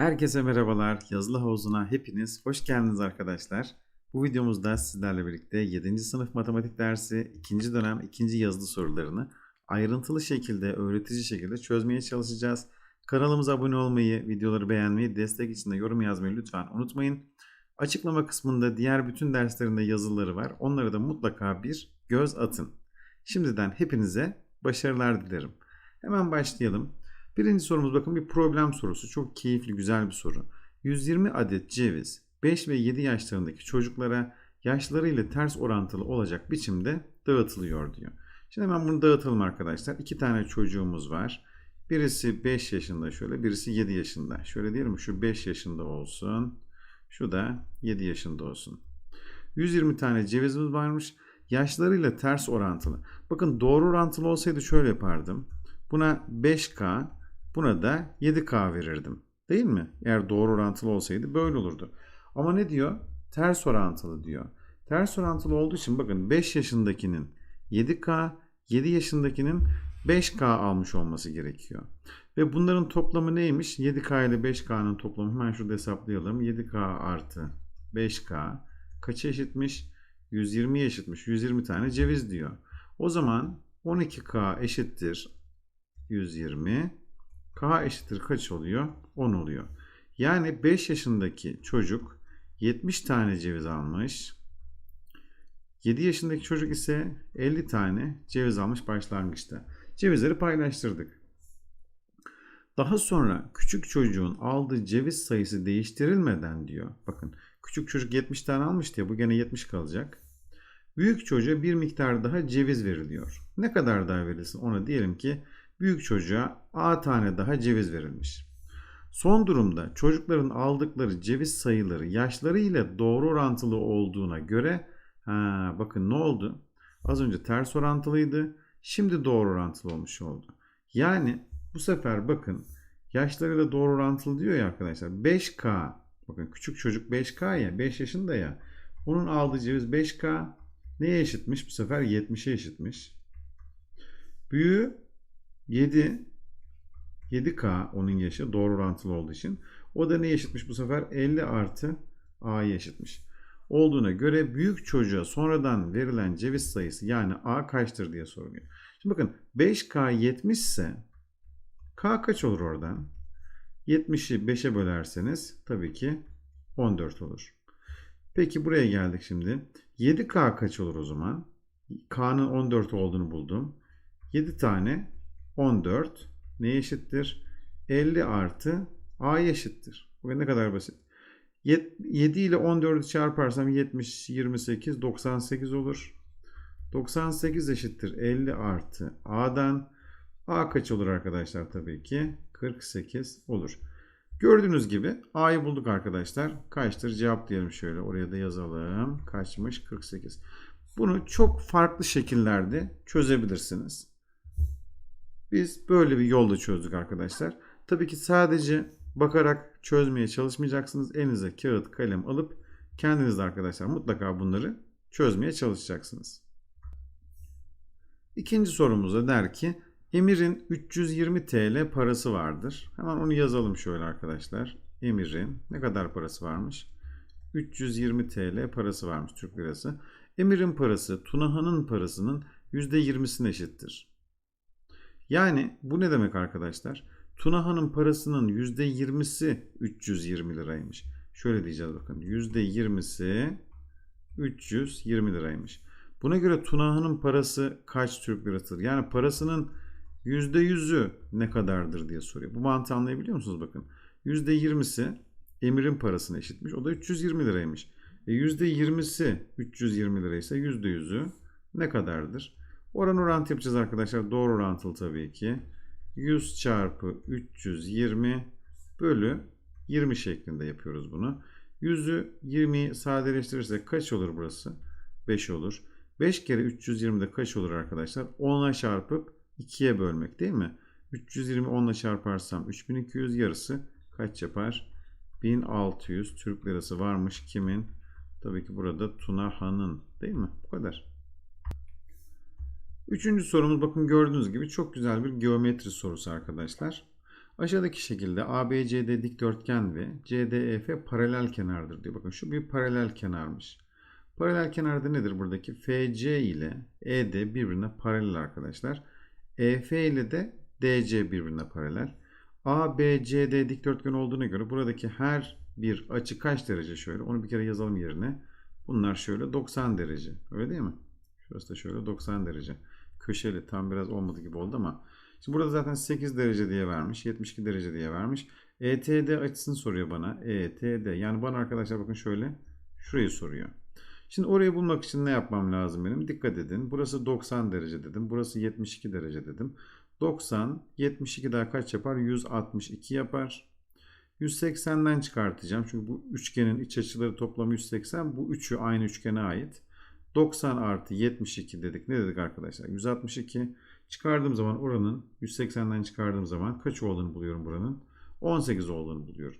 Herkese merhabalar. Yazılı havuzuna hepiniz hoş geldiniz arkadaşlar. Bu videomuzda sizlerle birlikte 7. sınıf matematik dersi 2. dönem 2. yazılı sorularını ayrıntılı şekilde, öğretici şekilde çözmeye çalışacağız. Kanalımıza abone olmayı, videoları beğenmeyi, destek için de yorum yazmayı lütfen unutmayın. Açıklama kısmında diğer bütün derslerinde yazıları var. Onlara da mutlaka bir göz atın. Şimdiden hepinize başarılar dilerim. Hemen başlayalım. Birinci sorumuz bakın bir problem sorusu. Çok keyifli, güzel bir soru. 120 adet ceviz 5 ve 7 yaşlarındaki çocuklara yaşlarıyla ters orantılı olacak biçimde dağıtılıyor diyor. Şimdi hemen bunu dağıtalım arkadaşlar. İki tane çocuğumuz var. Birisi 5 yaşında şöyle, birisi 7 yaşında. Şöyle diyelim şu 5 yaşında olsun. Şu da 7 yaşında olsun. 120 tane cevizimiz varmış. Yaşlarıyla ters orantılı. Bakın doğru orantılı olsaydı şöyle yapardım. Buna 5K, buna da 7K verirdim. Değil mi? Eğer doğru orantılı olsaydı böyle olurdu. Ama ne diyor? Ters orantılı diyor. Ters orantılı olduğu için bakın 5 yaşındakinin 7K, 7 yaşındakinin 5K almış olması gerekiyor. Ve bunların toplamı neymiş? 7K ile 5K'nın toplamı hemen şurada hesaplayalım. 7K artı 5K kaça eşitmiş? 120'ye eşitmiş. 120 tane ceviz diyor. O zaman 12K eşittir 120. K eşittir kaç oluyor? 10 oluyor. Yani 5 yaşındaki çocuk 70 tane ceviz almış. 7 yaşındaki çocuk ise 50 tane ceviz almış başlangıçta. Cevizleri paylaştırdık. Daha sonra küçük çocuğun aldığı ceviz sayısı değiştirilmeden diyor. Bakın küçük çocuk 70 tane almıştı ya bu gene 70 kalacak. Büyük çocuğa bir miktar daha ceviz veriliyor. Ne kadar daha verilsin ona diyelim ki büyük çocuğa A tane daha ceviz verilmiş. Son durumda çocukların aldıkları ceviz sayıları yaşları ile doğru orantılı olduğuna göre ha, bakın ne oldu? Az önce ters orantılıydı. Şimdi doğru orantılı olmuş oldu. Yani bu sefer bakın yaşlarıyla doğru orantılı diyor ya arkadaşlar. 5K bakın küçük çocuk 5K ya 5 yaşında ya. Onun aldığı ceviz 5K neye eşitmiş? Bu sefer 70'e eşitmiş. Büyüğü 7 7K onun yaşı doğru orantılı olduğu için. O da ne eşitmiş bu sefer? 50 artı A'ya eşitmiş. Olduğuna göre büyük çocuğa sonradan verilen ceviz sayısı yani A kaçtır diye soruluyor. Şimdi bakın 5K 70 ise K kaç olur oradan? 70'i 5'e bölerseniz tabii ki 14 olur. Peki buraya geldik şimdi. 7K kaç olur o zaman? K'nın 14 olduğunu buldum. 7 tane 14 neye eşittir? 50 artı A'ya eşittir. Bu ne kadar basit. 7 ile 14'ü çarparsam 70, 28, 98 olur. 98 eşittir 50 artı A'dan. A kaç olur arkadaşlar tabii ki? 48 olur. Gördüğünüz gibi A'yı bulduk arkadaşlar. Kaçtır? Cevap diyelim şöyle. Oraya da yazalım. Kaçmış? 48. Bunu çok farklı şekillerde çözebilirsiniz. Biz böyle bir yolda çözdük arkadaşlar. Tabii ki sadece bakarak çözmeye çalışmayacaksınız. Elinize kağıt, kalem alıp kendiniz de arkadaşlar mutlaka bunları çözmeye çalışacaksınız. İkinci sorumuzda der ki Emir'in 320 TL parası vardır. Hemen onu yazalım şöyle arkadaşlar. Emir'in ne kadar parası varmış? 320 TL parası varmış Türk lirası. Emir'in parası Tunaha'nın parasının %20'sine eşittir. Yani bu ne demek arkadaşlar? Tunaha'nın parasının %20'si 320 liraymış. Şöyle diyeceğiz bakın. %20'si 320 liraymış. Buna göre Tunaha'nın parası kaç Türk lirasıdır? Yani parasının %100'ü ne kadardır diye soruyor. Bu mantığı anlayabiliyor musunuz? Bakın. %20'si Emir'in parasına eşitmiş. O da 320 liraymış. E %20'si 320 liraysa %100'ü ne kadardır? Oran orantı yapacağız arkadaşlar. Doğru orantılı tabii ki. 100 çarpı 320 bölü 20 şeklinde yapıyoruz bunu. 100'ü 20'yi sadeleştirirsek kaç olur burası? 5 olur. 5 kere 320'de kaç olur arkadaşlar? 10'a çarpıp 2'ye bölmek değil mi? 320 10'la çarparsam 3200 yarısı kaç yapar? 1600 Türk lirası varmış kimin? Tabii ki burada Tunaha'nın değil mi? Bu kadar. Üçüncü sorumuz bakın gördüğünüz gibi çok güzel bir geometri sorusu arkadaşlar. Aşağıdaki şekilde ABCD dikdörtgen ve CDEF paralel kenardır diyor. Bakın şu bir paralel kenarmış. Paralel kenarda nedir buradaki? FC ile ED birbirine paralel arkadaşlar. EF ile de DC birbirine paralel. ABCD dikdörtgen olduğuna göre buradaki her bir açı kaç derece şöyle? Onu bir kere yazalım yerine. Bunlar şöyle 90 derece. Öyle değil mi? Şurası da şöyle 90 derece. Köşeli tam biraz olmadı gibi oldu ama. Şimdi burada zaten 8 derece diye vermiş. 72 derece diye vermiş. ETD açısını soruyor bana. ETD. Yani bana arkadaşlar bakın şöyle şurayı soruyor. Şimdi orayı bulmak için ne yapmam lazım benim? Dikkat edin. Burası 90 derece dedim. Burası 72 derece dedim. 90, 72 daha kaç yapar? 162 yapar. 180'den çıkartacağım. Çünkü bu üçgenin iç açıları toplamı 180. Bu üçü aynı üçgene ait. 90 artı 72 dedik. Ne dedik arkadaşlar? 162. Çıkardığım zaman oranın 180'den çıkardığım zaman kaç olduğunu buluyorum buranın? 18 olduğunu buluyorum.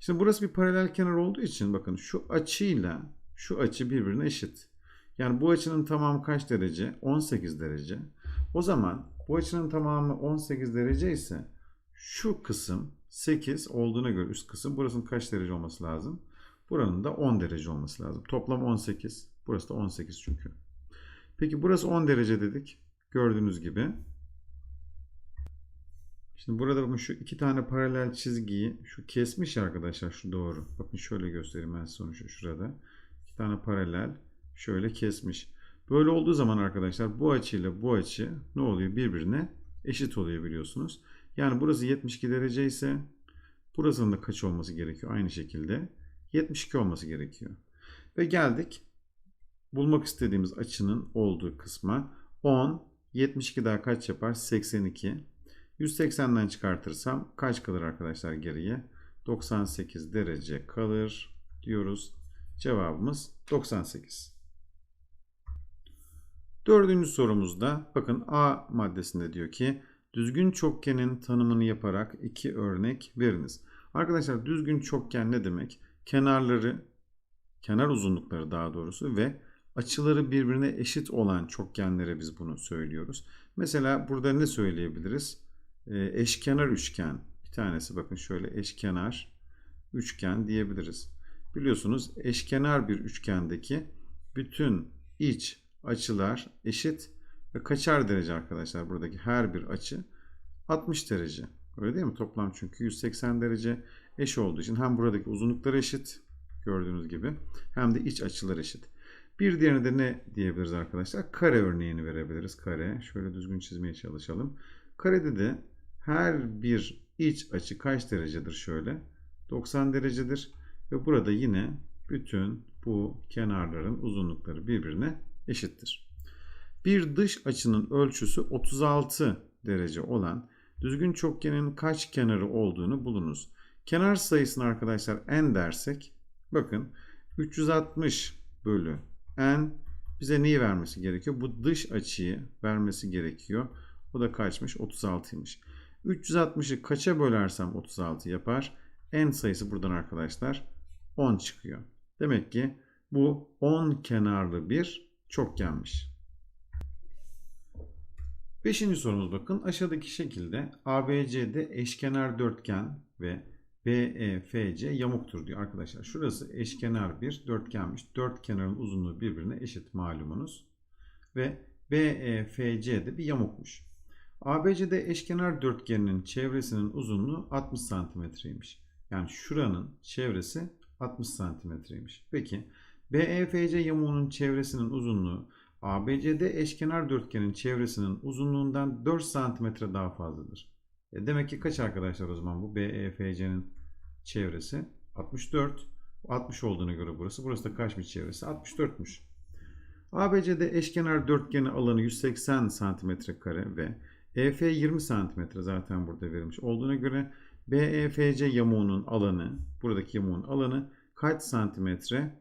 Şimdi burası bir paralel kenar olduğu için bakın şu açıyla şu açı birbirine eşit. Yani bu açının tamamı kaç derece? 18 derece. O zaman bu açının tamamı 18 derece ise şu kısım 8 olduğuna göre üst kısım burasının kaç derece olması lazım? Buranın da 10 derece olması lazım. Toplam 18. Burası da 18 çünkü. Peki burası 10 derece dedik. Gördüğünüz gibi. Şimdi burada bakın şu iki tane paralel çizgiyi şu kesmiş arkadaşlar şu doğru. Bakın şöyle göstereyim ben sonucu şurada. İki tane paralel şöyle kesmiş. Böyle olduğu zaman arkadaşlar bu açıyla bu açı ne oluyor? Birbirine eşit oluyor biliyorsunuz. Yani burası 72 derece ise burasının da kaç olması gerekiyor? Aynı şekilde 72 olması gerekiyor. Ve geldik bulmak istediğimiz açının olduğu kısma. 10, 72 daha kaç yapar? 82. 180'den çıkartırsam kaç kalır arkadaşlar geriye? 98 derece kalır diyoruz. Cevabımız 98. Dördüncü sorumuzda bakın A maddesinde diyor ki düzgün çokgenin tanımını yaparak iki örnek veriniz. Arkadaşlar düzgün çokgen ne demek? Kenarları, kenar uzunlukları daha doğrusu ve açıları birbirine eşit olan çokgenlere biz bunu söylüyoruz. Mesela burada ne söyleyebiliriz? Ee, eşkenar üçgen. Bir tanesi bakın şöyle eşkenar üçgen diyebiliriz. Biliyorsunuz eşkenar bir üçgendeki bütün iç açılar eşit ve kaçar derece arkadaşlar buradaki her bir açı 60 derece. Öyle değil mi? Toplam çünkü 180 derece eş olduğu için hem buradaki uzunluklar eşit gördüğünüz gibi hem de iç açılar eşit. Bir diğerine de ne diyebiliriz arkadaşlar? Kare örneğini verebiliriz. Kare. Şöyle düzgün çizmeye çalışalım. Karede de her bir iç açı kaç derecedir şöyle? 90 derecedir. Ve burada yine bütün bu kenarların uzunlukları birbirine eşittir. Bir dış açının ölçüsü 36 derece olan düzgün çokgenin kaç kenarı olduğunu bulunuz. Kenar sayısını arkadaşlar n dersek bakın 360 bölü n bize neyi vermesi gerekiyor? Bu dış açıyı vermesi gerekiyor. O da kaçmış? 36'ymış. 360'ı kaça bölersem 36 yapar? N sayısı buradan arkadaşlar 10 çıkıyor. Demek ki bu 10 kenarlı bir çokgenmiş. Beşinci sorumuz bakın. Aşağıdaki şekilde ABCD eşkenar dörtgen ve BEFC yamuktur diyor arkadaşlar. Şurası eşkenar bir dörtgenmiş. Dört kenarın uzunluğu birbirine eşit malumunuz. Ve BEFC de bir yamukmuş. ABCD eşkenar dörtgeninin çevresinin uzunluğu 60 santimetreymiş. Yani şuranın çevresi 60 santimetreymiş. Peki BEFC yamuğunun çevresinin uzunluğu ABCD eşkenar dörtgenin çevresinin uzunluğundan 4 santimetre daha fazladır. E demek ki kaç arkadaşlar o zaman bu BEFC'nin çevresi? 64. 60 olduğuna göre burası. Burası da kaçmış çevresi? 64'müş. ABCD eşkenar dörtgeni alanı 180 santimetre kare ve EF 20 santimetre zaten burada verilmiş olduğuna göre BEFC yamuğunun alanı, buradaki yamuğun alanı kaç santimetre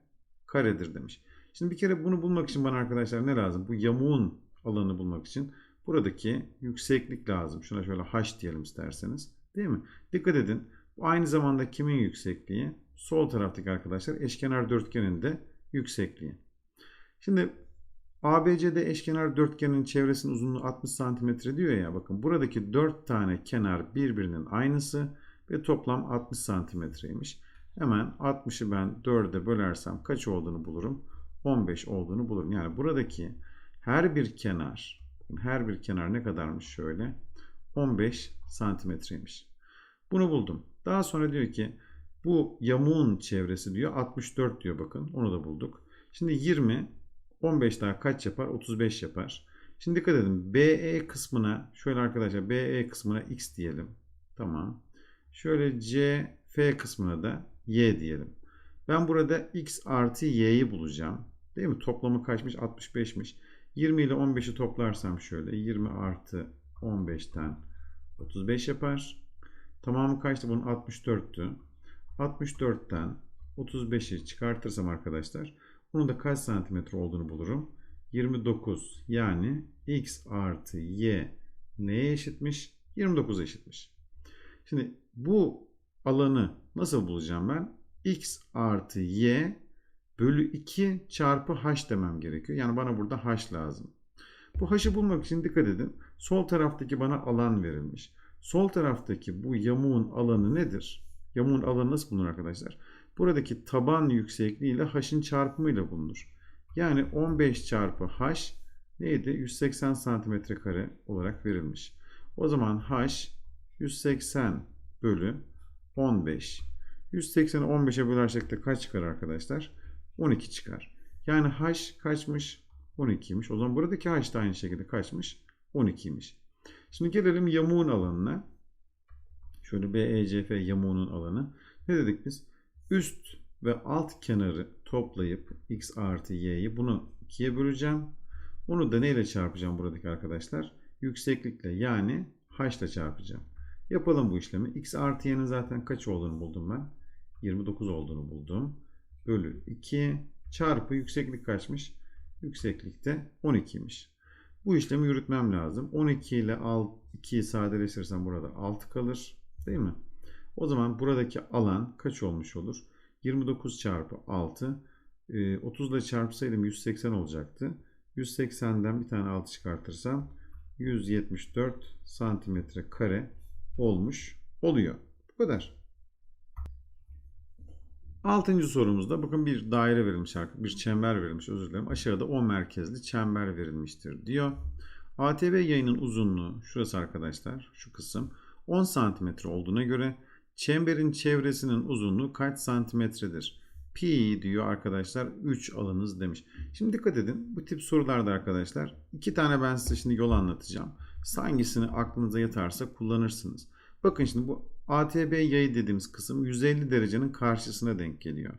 karedir demiş. Şimdi bir kere bunu bulmak için bana arkadaşlar ne lazım? Bu yamuğun alanı bulmak için buradaki yükseklik lazım. Şuna şöyle h diyelim isterseniz. Değil mi? Dikkat edin. Bu aynı zamanda kimin yüksekliği? Sol taraftaki arkadaşlar eşkenar dörtgenin de yüksekliği. Şimdi ABCD eşkenar dörtgenin çevresinin uzunluğu 60 cm diyor ya bakın buradaki 4 tane kenar birbirinin aynısı ve toplam 60 santimetreymiş. Hemen 60'ı ben 4'e bölersem kaç olduğunu bulurum? 15 olduğunu bulurum. Yani buradaki her bir kenar her bir kenar ne kadarmış şöyle? 15 santimetreymiş. Bunu buldum. Daha sonra diyor ki bu yamuğun çevresi diyor 64 diyor bakın. Onu da bulduk. Şimdi 20 15 daha kaç yapar? 35 yapar. Şimdi dikkat edin. BE kısmına şöyle arkadaşlar BE kısmına x diyelim. Tamam. Şöyle CF kısmına da y diyelim. Ben burada x artı y'yi bulacağım. Değil mi? Toplamı kaçmış? 65'miş. 20 ile 15'i toplarsam şöyle 20 artı 15'ten 35 yapar. Tamamı kaçtı? Bunun 64'tü. 64'ten 35'i çıkartırsam arkadaşlar bunun da kaç santimetre olduğunu bulurum. 29 yani x artı y neye eşitmiş? 29'a eşitmiş. Şimdi bu alanı nasıl bulacağım ben? x artı y bölü 2 çarpı h demem gerekiyor. Yani bana burada h lazım. Bu h'ı bulmak için dikkat edin. Sol taraftaki bana alan verilmiş. Sol taraftaki bu yamuğun alanı nedir? Yamuğun alanı nasıl bulunur arkadaşlar? Buradaki taban yüksekliği ile h'ın çarpımıyla bulunur. Yani 15 çarpı h neydi? 180 santimetre kare olarak verilmiş. O zaman h 180 bölü 15. 180'i 15'e bölersek de kaç çıkar arkadaşlar? 12 çıkar. Yani h kaçmış? 12'ymiş. O zaman buradaki h da aynı şekilde kaçmış? 12'ymiş. Şimdi gelelim yamuğun alanına. Şöyle BECF yamuğunun alanı. Ne dedik biz? Üst ve alt kenarı toplayıp x artı y'yi bunu 2'ye böleceğim. Onu da neyle çarpacağım buradaki arkadaşlar? Yükseklikle yani h ile çarpacağım. Yapalım bu işlemi. x artı y'nin zaten kaç olduğunu buldum ben. 29 olduğunu buldum. Bölü 2 çarpı yükseklik kaçmış? Yükseklikte 12'ymiş. Bu işlemi yürütmem lazım. 12 ile 2'yi sadeleştirirsem burada 6 kalır. Değil mi? O zaman buradaki alan kaç olmuş olur? 29 çarpı 6. 30 ile çarpsaydım 180 olacaktı. 180'den bir tane 6 çıkartırsam 174 santimetre kare olmuş oluyor. Bu kadar. Altıncı sorumuzda bakın bir daire verilmiş, bir çember verilmiş özür dilerim. Aşağıda 10 merkezli çember verilmiştir diyor. ATV yayının uzunluğu şurası arkadaşlar şu kısım 10 santimetre olduğuna göre çemberin çevresinin uzunluğu kaç santimetredir? Pi diyor arkadaşlar 3 alınız demiş. Şimdi dikkat edin bu tip sorularda arkadaşlar iki tane ben size şimdi yol anlatacağım. Hangisini aklınıza yatarsa kullanırsınız. Bakın şimdi bu ATB yayı dediğimiz kısım 150 derecenin karşısına denk geliyor.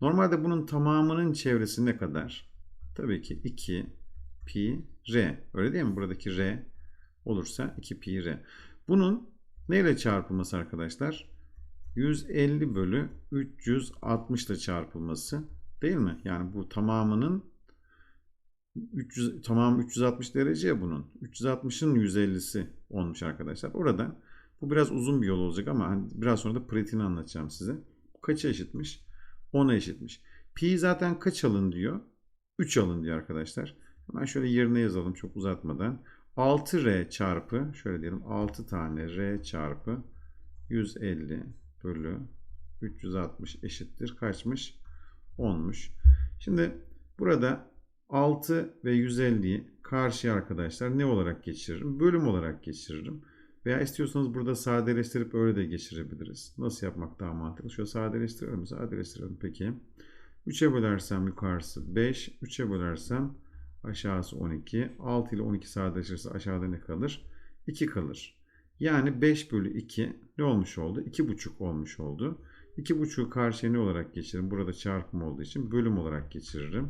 Normalde bunun tamamının çevresi ne kadar? Tabii ki 2 pi r. Öyle değil mi? Buradaki r olursa 2 pi r. Bunun neyle çarpılması arkadaşlar? 150 bölü 360 ile çarpılması değil mi? Yani bu tamamının 300, tamam 360 derece ya bunun. 360'ın 150'si olmuş arkadaşlar. Oradan bu biraz uzun bir yol olacak ama hani biraz sonra da pratiğini anlatacağım size. Kaça eşitmiş? 10'a eşitmiş. Pi zaten kaç alın diyor? 3 alın diyor arkadaşlar. Hemen şöyle yerine yazalım çok uzatmadan. 6R çarpı şöyle diyelim 6 tane R çarpı 150 bölü 360 eşittir. Kaçmış? 10'muş. Şimdi burada 6 ve 150'yi karşıya arkadaşlar ne olarak geçiririm? Bölüm olarak geçiririm. Veya istiyorsanız burada sadeleştirip öyle de geçirebiliriz. Nasıl yapmak daha mantıklı? Şöyle sadeleştirelim. Sadeleştirelim peki. 3'e bölersem yukarısı 5. 3'e bölersem aşağısı 12. 6 ile 12 sadeleşirse aşağıda ne kalır? 2 kalır. Yani 5 bölü 2 ne olmuş oldu? 2,5 olmuş oldu. 2,5'u karşıya ne olarak geçiririm? Burada çarpım olduğu için bölüm olarak geçiririm.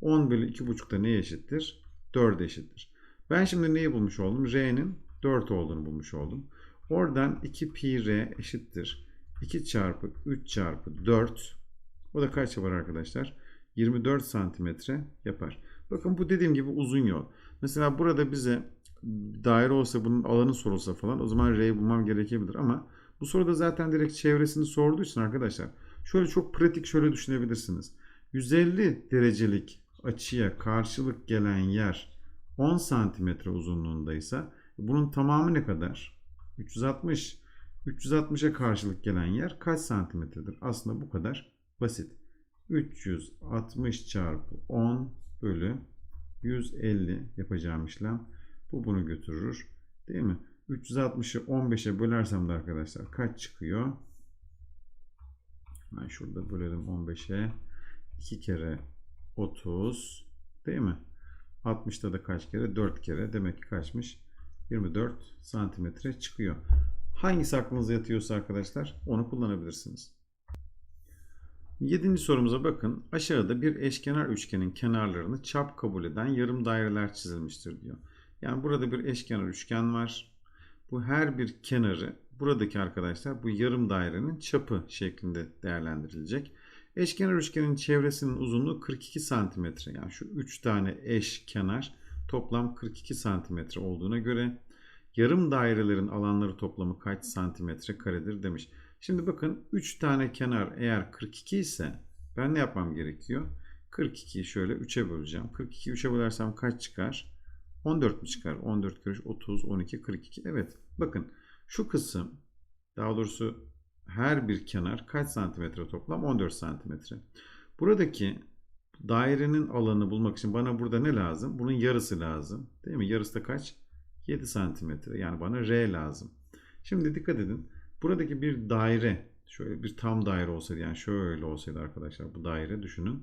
10 bölü 2,5 da neye eşittir? 4 eşittir. Ben şimdi neyi bulmuş oldum? R'nin 4 olduğunu bulmuş oldum. Oradan 2 pi r eşittir. 2 çarpı 3 çarpı 4. O da kaç yapar arkadaşlar? 24 santimetre yapar. Bakın bu dediğim gibi uzun yol. Mesela burada bize daire olsa bunun alanı sorulsa falan o zaman r'yi bulmam gerekebilir ama bu soruda zaten direkt çevresini sorduğu için arkadaşlar şöyle çok pratik şöyle düşünebilirsiniz. 150 derecelik açıya karşılık gelen yer 10 santimetre uzunluğundaysa bunun tamamı ne kadar? 360. 360'a karşılık gelen yer kaç santimetredir? Aslında bu kadar basit. 360 çarpı 10 bölü 150 yapacağım işlem. Bu bunu götürür. Değil mi? 360'ı 15'e bölersem de arkadaşlar kaç çıkıyor? Ben şurada bölelim 15'e. 2 kere 30 değil mi? 60'ta da kaç kere? 4 kere. Demek ki kaçmış? 24 santimetre çıkıyor. Hangisi aklınıza yatıyorsa arkadaşlar onu kullanabilirsiniz. Yedinci sorumuza bakın. Aşağıda bir eşkenar üçgenin kenarlarını çap kabul eden yarım daireler çizilmiştir diyor. Yani burada bir eşkenar üçgen var. Bu her bir kenarı buradaki arkadaşlar bu yarım dairenin çapı şeklinde değerlendirilecek. Eşkenar üçgenin çevresinin uzunluğu 42 santimetre. Yani şu 3 tane eş kenar toplam 42 santimetre olduğuna göre yarım dairelerin alanları toplamı kaç santimetre karedir demiş. Şimdi bakın 3 tane kenar eğer 42 ise ben ne yapmam gerekiyor? 42'yi şöyle 3'e böleceğim. 42'yi 3'e bölersem kaç çıkar? 14 mi çıkar? 14 kere 30, 12, 42. Evet bakın şu kısım daha doğrusu her bir kenar kaç santimetre toplam? 14 santimetre. Buradaki dairenin alanını bulmak için bana burada ne lazım? Bunun yarısı lazım. Değil mi? Yarısı da kaç? 7 santimetre. Yani bana R lazım. Şimdi dikkat edin. Buradaki bir daire şöyle bir tam daire olsaydı yani şöyle olsaydı arkadaşlar bu daire düşünün.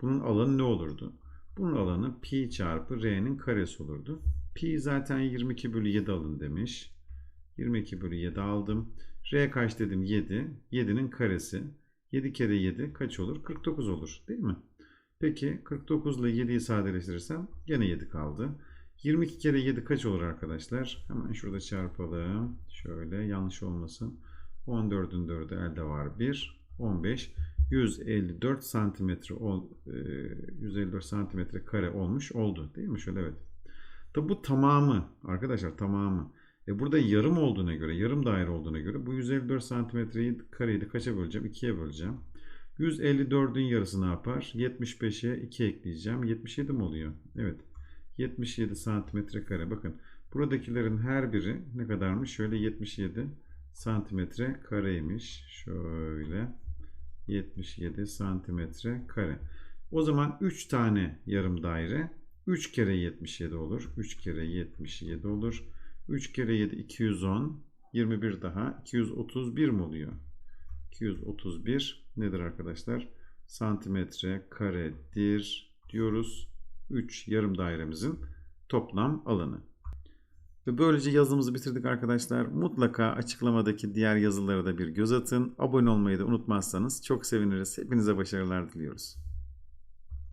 Bunun alanı ne olurdu? Bunun alanı pi çarpı r'nin karesi olurdu. Pi zaten 22 bölü 7 alın demiş. 22 bölü 7 aldım. R kaç dedim 7. 7'nin karesi. 7 kere 7 kaç olur? 49 olur değil mi? Peki 49 ile 7'yi sadeleştirirsem gene 7 kaldı. 22 kere 7 kaç olur arkadaşlar? Hemen şurada çarpalım. Şöyle yanlış olmasın. 14'ün 4'ü elde var 1. 15. 154 santimetre ol, 154 santimetre kare olmuş oldu. Değil mi? Şöyle evet. Tabi bu tamamı arkadaşlar tamamı. E burada yarım olduğuna göre, yarım daire olduğuna göre bu 154 santimetreyi kareyi de kaça böleceğim? 2'ye böleceğim. 154'ün yarısı ne yapar? 75'e 2 ekleyeceğim. 77 mi oluyor? Evet. 77 santimetre kare. Bakın buradakilerin her biri ne kadarmış? Şöyle 77 santimetre kareymiş. Şöyle 77 santimetre kare. O zaman 3 tane yarım daire 3 kere 77 olur. 3 kere 77 olur. 3 kere 7 210. 21 daha 231 mi oluyor? 231 nedir arkadaşlar? Santimetre karedir diyoruz. 3 yarım dairemizin toplam alanı. Ve böylece yazımızı bitirdik arkadaşlar. Mutlaka açıklamadaki diğer yazılara da bir göz atın. Abone olmayı da unutmazsanız çok seviniriz. Hepinize başarılar diliyoruz.